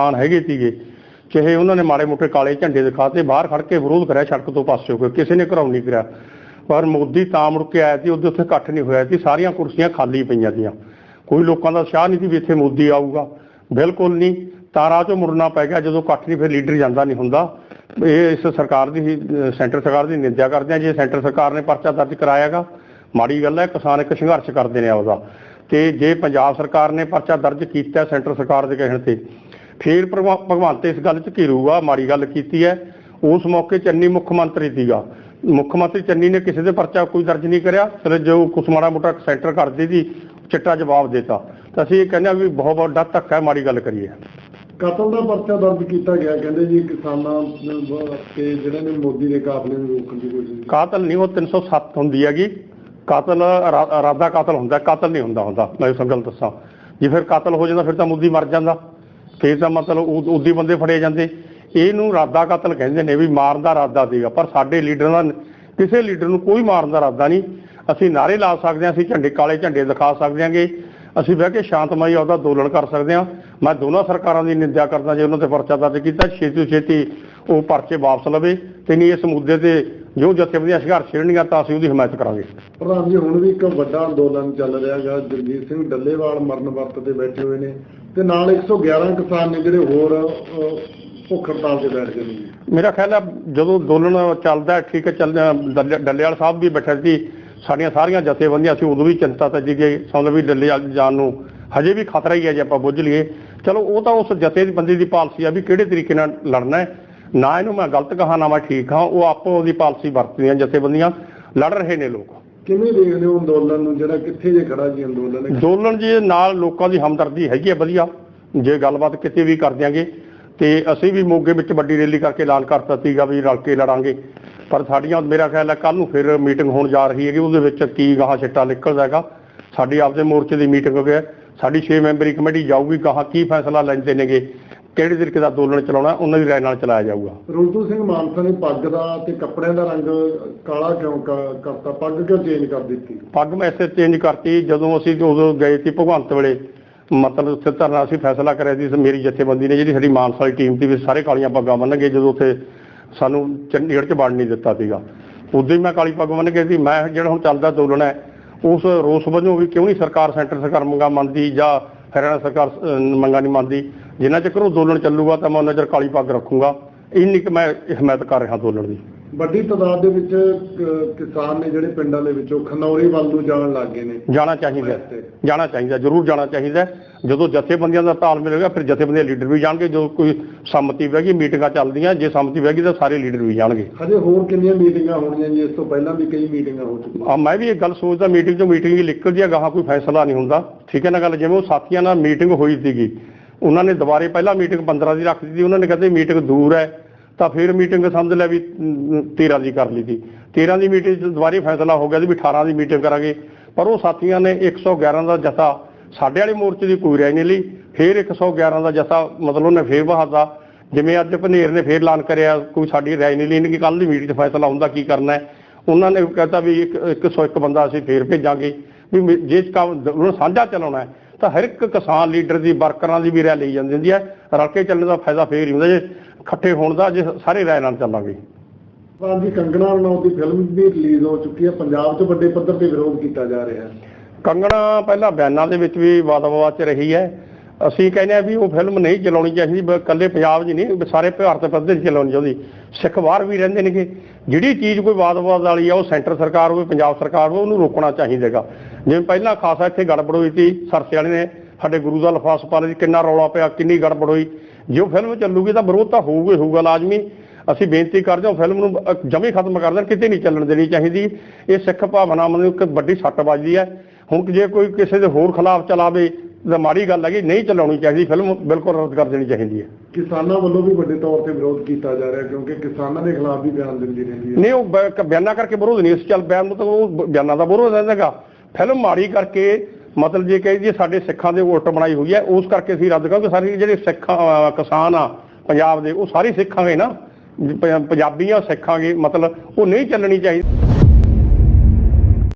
ਕਿਸਾਨ ਹੈਗੇ ਸੀਗੇ, ਚਾਹੇ ਉਹਨਾਂ ਨੇ ਮਾੜੇ ਮੋਟੇ ਕਾਲੇ ਝੰਡੇ ਦਿਖਾਤੇ, ਬਾਹਰ ਖੜ ਕੇ ਵਿਰੋਧ ਕਰਿਆ ਸੜਕ ਤੋਂ ਪਾਸੇ ਹੋ ਕੇ ਕਿਸੇ ਨੇ ਘਰਾਉ ਨਹੀਂ ਕਰਿਆ। ਪਰ ਮੋਦੀ ਤਾਂ ਮੁੜ ਕੇ ਆਇਆ ਸੀ, ਉਹਦੇ ਉੱਥੇ ਇਕੱਠ ਨਹੀਂ ਹੋਇਆ ਸੀ, ਸਾਰੀਆਂ ਕੁਰਸੀਆਂ ਖਾਲੀ ਪਈਆਂ ਸੀਆਂ। ਕੋਈ ਲੋਕਾਂ ਦਾ ਉਤਸ਼ਾਹ ਨਹੀਂ ਸੀ ਵੀ ਇੱਥੇ ਮੋਦੀ ਆਊਗਾ। ਬਿਲਕੁਲ ਨਹੀਂ। ਤਾਰਾ ਚੋਂ ਮੁੜਨਾ ਪੈ ਗਿਆ, ਜਦੋਂ ਇਕੱਠ ਨਹੀਂ, ਫਿਰ ਲੀਡਰ ਜਾਂਦਾ ਨਹੀਂ ਹੁੰਦਾ। ਇਹ ਇਸ ਸਰਕਾਰ ਦੀ, ਸੈਂਟਰ ਸਰਕਾਰ ਦੀ ਨਿੰਦਿਆ ਕਰਦੇ ਆ, ਜੇ ਸੈਂਟਰ ਸਰਕਾਰ ਨੇ ਪਰਚਾ ਦਰਜ ਕਰਾਇਆਗਾ, ਮਾੜੀ ਗੱਲ ਹੈ, ਕਿਸਾਨ ਇੱਕ ਸੰਘਰਸ਼ ਕਰਦੇ ਨੇ ਆਪਦਾ। ਤੇ ਜੇ ਪੰਜਾਬ ਸਰਕਾਰ ਨੇ ਪਰਚਾ ਦਰਜ ਕੀਤਾ ਸੈਂਟਰ ਸਰਕਾਰ ਦੇ ਕਹਿਣ ਤੇ ਫਿਰ ਭਗਵਾ- ਭਗਵੰਤ ਇਸ ਗੱਲ 'ਚ ਘਿਰੂਗਾ ਮਾੜੀ ਗੱਲ ਕੀਤੀ ਹੈ ਉਸ ਮੌਕੇ ਚੰਨੀ ਮੁੱਖ ਮੰਤਰੀ ਸੀਗਾ। ਮੁੱਖ ਮੰਤਰੀ ਚੰਨੀ ਨੇ ਕਿਸੇ ਦੇ ਪਰਚਾ ਕੋਈ ਦਰਜ ਨਹੀਂ ਕਰਿਆ। ਫਿਰ ਜੋ ਕੁਛ ਮਾੜਾ ਮੋਟਾ ਸੈਂਟਰ ਕਰਦੇ ਸੀ ਚਿੱਟਾ ਜਵਾਬ ਦਿੱਤਾ। ਤਾਂ ਅਸੀਂ ਇਹ ਕਹਿੰਦੇ ਹਾਂ ਵੀ ਬਹੁਤ ਵੱਡਾ ਧੱਕਾ ਹੈ ਮਾੜੀ ਗੱਲ ਕਰੀਏ। ਕਤਲ ਦਾ ਪਰਚਾ ਦਰਜ ਕੀਤਾ ਗਿਆ ਕਹਿੰਦੇ ਜੀ ਕਿਸਾਨਾਂ ਤੇ ਜਿਹੜੇ ਨੇ ਮੋਦੀ ਦੇ ਕਾਫਲੇ ਨੂੰ ਰੋਕਣ ਦੀ ਕੋਸ਼ਿਸ਼ ਕੀਤੀ। ਕਾਤਲ ਨਹੀਂ ਉਹ 307 ਹੁੰਦੀ ਹੈਗੀ। ਕਾਤਲ ਇਰਾ- ਇਰਾਦਾ ਕਾਤਲ ਹੁੰਦਾ ਕਾਤਲ ਨਹੀਂ ਹੁੰਦਾ ਹੁੰਦਾ। ਮੈਂ ਇਸ ਗੱਲ ਦੱਸਾਂ। ਜੇ ਫਿਰ ਕਾਤਲ ਹੋ ਜਾਂਦਾ ਫਿਰ ਤਾਂ ਮੁੱਦੀ ਮਰ ਜਾਂਦਾ। ਫਿਰ ਤਾਂ ਮਤਲਬ ਉਦ- ਉਦੀ ਬੰਦੇ ਫੜੇ ਜਾਂਦੇ। ਇਹਨੂੰ ਇਰਾਦਾ ਕਾਤਲ ਕਹਿੰਦੇ ਨੇ ਵੀ ਮਾਰਨ ਦਾ ਇਰਾਦਾ ਸੀਗਾ, ਪਰ ਸਾਡੇ ਲੀਡਰ ਦਾ ਕਿਸੇ ਲੀਡਰ ਨੂੰ ਕੋਈ ਮਾਰਨ ਦਾ ਇਰਾਦਾ ਨਹੀਂ। ਅਸੀਂ ਨਾਰੇ ਲਾ ਸਕਦੇ ਹਾਂ, ਅਸੀਂ ਝੰਡੇ, ਕਾਲੇ ਝੰਡੇ ਦਿਖਾ ਸਕਦੇ ਹਾਂਗੇ। ਅਸੀਂ ਬਹਿ ਕੇ ਸ਼ਾਂਤਮਈ ਉਹਦਾ ਅੰਦੋਲਨ ਕਰ ਸਕਦੇ ਹਾਂ। ਮੈਂ ਦੋਨਾਂ ਸਰਕਾਰਾਂ ਦੀ ਨਿੰਦਿਆ ਕਰਦਾ ਜੇ ਉਹਨਾਂ ਤੇ ਪਰਚਾ ਦਰਜ ਕੀਤਾ, ਛੇਤੀ ਤੋਂ ਛੇਤੀ ਉਹ ਪਰਚੇ ਵਾਪਸ ਲਵੇ ਤੇ ਨਹੀਂ ਇਸ ਮੁੱਦੇ ਤੇ ਜੋ ਜਥੇਬੰਦੀਆਂ ਸੰਘਰਸ਼ ਛੇੜਨਗੀਆਂ ਤਾਂ ਅਸੀਂ ਉਹਦੀ ਹਿਮਾਇਤ ਕਰਾਂਗੇ। ਪ੍ਰਧਾਨ ਜੀ, ਹੁਣ ਵੀ ਇੱਕ ਵੱਡਾ ਅੰਦੋਲਨ ਚੱਲ ਰਿਹਾ ਹੈਗਾ। ਜਗਜੀਤ ਸਿੰਘ ਡੱਲੇਵਾਲ ਮਰਨ ਵਰਤ ਤੇ ਬੈਠੇ ਹੋਏ ਨੇ। ਤੇ ਨਾਲ 111 ਕਿਸਾਨ ਨੇ ਜਿਹੜੇ ਹੋਰ ਭੁੱਖ ਹੜਤਾਲ ਤੇ ਬੈਠ ਗਏ ਨੇ ਮੇਰਾ ਖਿਆਲ ਆ, ਜਦੋਂ ਅੰਦੋਲਨ ਚੱਲਦਾ, ਠੀਕ ਹੈ ਚੱਲ ਡੱਲੇ- ਡੱਲੇਵਾਲ ਸਾਹਿਬ ਵੀ ਬੈਠੇ ਸੀ, ਸਾਡੀਆਂ ਸਾਰੀਆਂ ਜਥੇਬੰਦੀਆਂ ਸੀ, ਉਦੋਂ ਵੀ ਚਿੰਤਾ ਤਾਂ ਸੀਗੇ ਸਮਝ ਵੀ ਡੱਲੇਵਾਲ ਜਾਣ ਨੂੰ ਹਜੇ ਵੀ ਖਤਰਾ ਹੀ ਹੈ ਜੇ ਆਪਾਂ ਬੁੱਝ ਲਈਏ। ਚਲੋ, ਉਹ ਤਾਂ ਉਸ ਜਥੇਬੰਦੀ ਦੀ ਦੀ ਪਾਲਿਸੀ ਆ ਵੀ ਕਿਹੜੇ ਤਰੀਕੇ ਨਾਲ ਲੜਨਾ ਹੈ। ਨਾ ਇਹਨੂੰ ਮੈਂ ਗਲਤ ਕਹਾ ਨਾ ਮੈਂ ਠੀਕ ਹਾਂ, ਉਹ ਆਪੋ ਉਹਦੀ ਪਾਲਿਸੀ ਵਰਤਦੀਆਂ ਜਥੇਬੰਦੀਆਂ, ਲੜ ਰਹੇ ਨੇ ਲੋਕ। ਕਿਵੇਂ ਦੇਖਦੇ ਹੋ ਅੰਦੋਲਨ ਨੂੰ? ਜਿਹੜਾ ਕਿੱਥੇ ਜੇ ਖੜਾ ਜੀ ਅੰਦੋਲਨ ਅੰਦੋਲਨ ਜੀ, ਨਾਲ ਲੋਕਾਂ ਦੀ ਹਮਦਰਦੀ ਹੈਗੀ ਹੈ ਵਧੀਆ। ਜੇ ਗੱਲਬਾਤ ਕਿਤੇ ਵੀ ਕਰ ਦਿਆਂਗੇ, ਤੇ ਅਸੀਂ ਵੀ ਮੋਗੇ ਵਿੱਚ ਵੱਡੀ ਰੈਲੀ ਕਰਕੇ ਐਲਾਨ ਕਰਤਾ ਸੀਗਾ ਵੀ ਰਲ ਕੇ ਲੜਾਂਗੇ। ਪਰ ਸਾਡੀਆਂ, ਮੇਰਾ ਖਿਆਲ ਹੈ ਕੱਲ ਨੂੰ ਫਿਰ ਮੀਟਿੰਗ ਹੋਣ ਜਾ ਰਹੀ ਹੈਗੀ, ਉਹਦੇ ਵਿੱਚ ਕੀ ਗਾਹਾਂ ਛਿੱਟਾ ਨਿਕਲਦਾ ਹੈਗਾ। ਸਾਡੀ ਆਪਦੇ ਮੋਰਚੇ ਦੀ ਮੀਟਿੰਗ ਹੋ ਗਿਆ ਸਾਡੀ 6 ਮੈਂਬਰੀ ਕਮੇਟੀ ਜਾਊਗੀ, ਗਾਹਾਂ ਕੀ ਫੈਸਲਾ ਲੈਂਦੇ ਨੇਗੇ। ਕਿਹੜੇ ਤਰੀਕੇ ਦਾ ਅੰਦੋਲਨ ਚਲਾਉਣਾ ਉਹਨਾਂ ਦੀ ਰਾਏ ਨਾਲ ਚਲਾਇਆ ਜਾਊਗਾ। ਰੋਲਤੂ ਸਿੰਘ ਮਾਨਸਾ ਨੇ ਪੱਗ ਦਾ ਤੇ ਕੱਪੜਿਆਂ ਦਾ ਰੰਗ ਕਾਲਾ ਕਿਉਂ ਕ- ਕਰਤਾ? ਪੱਗ ਕਿਉਂ ਚੇਂਜ ਕਰ ਦਿੱਤੀ? ਪੱਗ ਮੈਂ ਐਸੇ ਚੇਂਜ ਕਰਤੀ ਜਦੋਂ ਅਸੀਂ ਉਦੋਂ ਗਏ ਸੀ ਭਗਵੰਤ ਵੇਲੇ ਮਤਲਬ ਉੱਥੇ ਧਰਨਾ ਅਸੀਂ ਫੈਸਲਾ ਕਰਿਆ ਸੀ ਮੇਰੀ ਜਥੇਬੰਦੀ ਨੇ ਜਿਹੜੀ ਸਾਡੀ ਮਾਨਸਾ ਵਾਲੀ ਟੀਮ ਸੀ ਵੀ ਸਾਰੇ ਕਾਲੀਆਂ ਪੱਗਾਂ ਬੰਨ੍ਹਗੇ ਜਦੋਂ ਉੱਥੇ ਸਾਨੂੰ ਚੰਡੀਗੜ੍ਹ 'ਚ ਵੜ ਨਹੀਂ ਦਿੱਤਾ ਸੀਗਾ। ਉਦੋਂ ਹੀ ਮੈਂ ਕਾਲੀ ਪੱਗ ਬੰਨ੍ਹ ਕੇ ਸੀ ਮੈਂ ਜਿਹੜਾ ਹੁਣ ਚੱਲਦਾ ਅੰਦੋਲਨ ਹੈ ਉਸ ਰੋਸ ਵਜੋਂ ਵੀ ਕਿਉਂ ਨਹੀਂ ਸਰਕਾਰ ਸੈਂਟਰ ਸਰਕਾਰ ਮੰਗਾਂ ਮੰਨਦੀ ਜਾਂ ਹਰਿਆਣਾ ਸਰਕਾਰ ਅਹ, ਮੰਗਾਂ ਨਹੀਂ ਮੰਨਦੀ? ਜਿੰਨਾ ਚਿਰ ਉਹ ਅੰਦੋਲਨ ਚੱਲੂਗਾ ਤਾਂ ਮੈਂ ਉਹਨਾਂ ਚਿਰ ਕਾਲੀ ਪੱਗ ਰੱਖੂੰਗਾ। ਇੰਨੀ ਕਿ ਮੈਂ ਹਮਾਇਤ ਕਰ ਰਿਹਾ ਅੰਦੋਲਨ ਦੀ। ਵੱਡੀ ਤਾਦਾਦ ਦੇ ਵਿੱਚ ਕਿਸਾਨ ਨੇ ਜਿਹੜੇ ਪਿੰਡਾਂ ਦੇ ਵਿੱਚੋਂ ਖਨੌਰੀ ਵੱਲ ਨੂੰ ਜਾਣ ਲੱਗ ਗਏ ਨੇ। ਜਾਣਾ ਚਾਹੀਦਾ। ਹੈ। ਜਾਣਾ ਚਾਹੀਦਾ ਜ਼ਰੂਰ ਜਾਣਾ ਚਾਹੀਦਾ। ਹੈ। ਜਦੋਂ ਜਥੇਬੰਦੀਆਂ ਦਾ ਤਾਲਮੇਲ ਹੋਏਗਾ ਫਿਰ ਜਥੇਬੰਦੀਆਂ ਲੀਡਰ ਵੀ ਜਾਣਗੇ। ਜੋ ਕੋਈ ਸੰਮਤੀ ਬਹਿਗੀ ਮੀਟਿੰਗਾਂ ਚੱਲਦੀਆਂ ਜੇ ਸੰਮਤੀ ਬਹਿਗੀ ਤਾਂ ਸਾਰੇ ਲੀਡਰ ਵੀ ਜਾਣਗੇ। ਹਜੇ ਹੋਰ ਕਿੰਨੀਆਂ ਮੀਟਿੰਗਾਂ ਹੋਣੀਆਂ ਜੀ ਇਸ ਤੋਂ ਪਹਿਲਾਂ ਵੀ ਕਈ ਮੀਟਿੰਗਾਂ ਹੋ ਚੁੱਕੀਆਂ। ਆ ਮੈਂ ਵੀ ਇਹ ਗੱਲ ਸੋਚਦਾ ਮੀਟਿੰਗ ਤੋਂ ਮੀਟਿੰਗ ਹੀ ਨਿਕਲਦੀ ਹੈ ਗਾਹਾਂ ਕੋਈ ਫੈਸਲਾ ਨਹੀਂ ਹੁੰਦਾ। ਠੀਕ ਹੈ ਨਾ ਗੱਲ? ਜਿਵੇਂ ਉਹ ਸਾਥੀਆਂ ਨਾਲ ਮੀਟਿੰਗ ਹੋਈ ਸੀਗੀ ਉਹਨਾਂ ਨੇ ਦੁਬਾਰੇ ਪਹਿਲਾਂ ਮੀਟਿੰਗ 15 ਦੀ ਰੱਖ ਦਿੱਤੀ ਉਹਨਾਂ ਨੇ ਕਹਿੰਦੇ ਮੀਟਿੰਗ ਦੂਰ ਹੈ। ਤਾਂ ਫਿਰ ਮੀਟਿੰਗ ਸਮਝ ਲਿਆ ਵੀ ਅਮ, 13 ਦੀ ਕਰ ਲਈ ਸੀ। 13 ਦੀ ਮੀਟਿੰਗ 'ਚ ਦੁਬਾਰੇ ਫੈਸਲਾ ਹੋ ਗਿਆ ਸੀ ਵੀ 18 ਦੀ ਮੀਟਿੰਗ ਕਰਾਂਗੇ। ਪਰ ਉਹ ਸਾਥੀਆਂ ਨੇ 111 ਦਾ ਜਥਾ ਸਾਡੇ ਵਾਲੇ ਮੋਰਚੇ ਦੀ ਕੋਈ ਰਾਏ ਨਹੀਂ ਲਈ। ਫਿਰ 111 ਦਾ ਜਥਾ ਮਤਲਬ ਉਹਨੇ ਫੇਰ ਬਹਾਦਾ ਜਿਵੇਂ ਅੱਜ ਭਨੇਰ ਨੇ ਫੇਰ ਐਲਾਨ ਕਰਿਆ ਕੋਈ ਸਾਡੀ ਰਾਏ ਨਹੀਂ ਲਈ ਕਿ ਕੱਲ ਦੀ ਮੀਟਿੰਗ 'ਚ ਫੈਸਲਾ ਹੁੰਦਾ ਕੀ ਕਰਨਾ ਹੈ? ਉਹਨਾਂ ਨੇ ਕਹਤਾ ਵੀ ਇੱਕ 101 ਬੰਦਾ ਅਸੀਂ ਫੇਰ ਭੇਜਾਂਗੇ। ਵੀ ਜੇ ਕੰਮ ਉਹਨੂੰ ਸਾਂਝਾ ਚਲਾਉਣਾ ਹੈ ਤਾਂ ਹਰ ਇੱਕ ਕਿਸਾਨ ਲੀਡਰ ਦੀ ਵਰਕਰਾਂ ਦੀ ਵੀ ਰਾਏ ਲਈ ਜਾਂਦੀ ਹੁੰਦੀ ਹੈ। ਰਲ ਕੇ ਚੱਲਣ ਦਾ ਫਾਇਦਾ ਫੇਰ ਹੀ ਹੁੰਦਾ ਜੇ ਇਕੱਠੇ ਹੋਣ ਦਾ ਜੇ ਸਾਰੇ ਰਾਏ ਨਾਲ ਚੱਲਾਂਗੇ। ਦੀ ਕੰਗਣਾ ਰਣੌਤ ਦੀ ਫਿਲਮ ਵੀ ਰਿਲੀਜ਼ ਹੋ ਚੁੱਕੀ ਹੈ। ਪੰਜਾਬ 'ਚ ਵੱਡੇ ਪੱਧਰ ਤੇ ਵਿਰੋਧ ਕੀਤਾ ਜਾ ਰਿਹਾ ਹੈ। ਕੰਗਣਾ ਪਹਿਲਾਂ ਬਿਆਨਾਂ ਦੇ ਵਿੱਚ ਵੀ ਵਾਦ-ਵਿਵਾਦ ਚ ਰਹੀ ਹੈ। ਅਸੀਂ ਕਹਿੰਦੇ ਆ ਵੀ ਉਹ ਫਿਲਮ ਨਹੀਂ ਚਲਾਉਣੀ ਚਾਹੀਦੀ ਬ- ਇਕੱਲੇ ਪੰਜਾਬ 'ਚ ਨਹੀਂ ਸਾਰੇ ਭਾਰਤ ਪੱਧਰ 'ਚ ਚਲਾਉਣੀ ਚਾਹੀਦੀ। ਸਿੱਖ ਬਾਹਰ ਵੀ ਰਹਿੰਦੇ ਨੇਗੇ। ਜਿਹੜੀ ਚੀਜ਼ ਕੋਈ ਵਾਦ-ਵਿਵਾਦ ਵਾਲੀ ਆ ਉਹ ਸੈਂਟਰ ਸਰਕਾਰ ਹੋਵੇ ਪੰਜਾਬ ਸਰਕਾਰ ਹੋਵੇ ਉਹਨੂੰ ਰੋਕਣਾ ਚਾਹੀਦਾਗਾ ਜਿਵੇਂ ਪਹਿਲਾਂ ਖਾਸਾ ਇੱਥੇ ਗੜਬੜ ਹੋਈ ਸੀ ਸਰਸੇ ਵਾਲੇ ਨੇ ਸਾਡੇ ਗੁਰੂ ਦਾ ਲਫਾਸ ਪਾ ਲਈ ਕਿੰਨਾ ਰੌਲਾ ਪਿਆ ਕਿੰਨੀ ਗੜਬੜ ਹੋਈ। ਜੇ ਉਹ ਫਿਲਮ ਚੱਲੂਗੀ ਤਾਂ ਵਿਰੋਧ ਤਾਂ ਹੋਊਗਾ ਹੀ ਹੋਊਗਾ ਲਾਜ਼ਮੀ। ਅਸੀਂ ਬੇਨਤੀ ਕਰਦੇ ਹਾਂ ਉਹ ਫਿਲਮ ਨੂੰ ਅ, ਜਮੀ ਖਤਮ ਕਰ ਦੇਣ ਕਿਤੇ ਨਹੀਂ ਚੱਲਣ ਦੇਣੀ ਚਾਹੀਦੀ। ਇਹ ਸਿੱਖ ਭਾਵਨਾਵਾਂ ਨੂੰ ਇੱਕ ਵੱਡੀ ਸੱਟ ਵੱਜਦੀ ਹੈ। ਹੁਣ ਜੇ ਕੋਈ ਕਿਸੇ ਦੇ ਹੋਰ ਖਿਲਾਫ ਚਲਾਵੇ ਤਾਂ ਮਾੜੀ ਗੱਲ ਹੈਗੀ ਨਹੀਂ ਚਲਾਉਣੀ ਚਾਹੀਦੀ ਫਿਲਮ ਬਿਲਕੁਲ ਰੱਦ ਕਰ ਦੇਣੀ ਚਾਹੀਦੀ ਹੈ। ਕਿਸਾਨਾਂ ਵੱਲੋਂ ਵੀ ਵੱਡੇ ਤੌਰ ਤੇ ਵਿਰੋਧ ਕੀਤਾ ਜਾ ਰਿਹਾ ਕਿਉਂਕਿ ਕਿਸਾਨਾਂ ਦੇ ਖਿਲਾਫ ਵੀ ਬਿਆਨ ਦਿੰਦੀ ਰਹਿੰਦੀ ਹੈ। ਨਹੀਂ ਉਹ ਬ- ਕ- ਬਿਆਨਾਂ ਕਰਕੇ ਵਿਰੋਧ ਨਹੀਂ ਇਸ ਚੱਲ ਬਿਆਨ ਨੂੰ ਤਾਂ ਉਹ ਬ- ਬਿਆਨਾਂ ਦਾ ਵਿਰੋਧ ਰਹਿੰਦਾਗਾ ਫਿਲਮ ਮਾੜੀ ਕਰਕੇ ਮਤਲਬ ਜੇ ਕਹੀ ਜੀ ਸਾਡੇ ਸਿੱਖਾਂ ਦੇ ਉਲਟ ਬਣਾਈ ਹੋਈ ਹੈ ਉਸ ਕਰਕੇ ਅਸੀਂ ਰੱਦ ਕਰਾਂਗੇ। ਸਾਰੇ ਜਿਹੜੇ ਸਿੱਖ ਕਿਸਾਨ ਆ ਪੰਜਾਬ ਦੇ ਉਹ ਸਾਰੇ ਸਿੱਖਾਂਗੇ ਨਾ। ਪ- ਪੰਜਾਬੀਆਂ ਸਿੱਖਾਂਗੇ ਮਤਲਬ ਉਹ ਨਹੀਂ ਚੱਲਣੀ ਚਾਹੀਦੀ।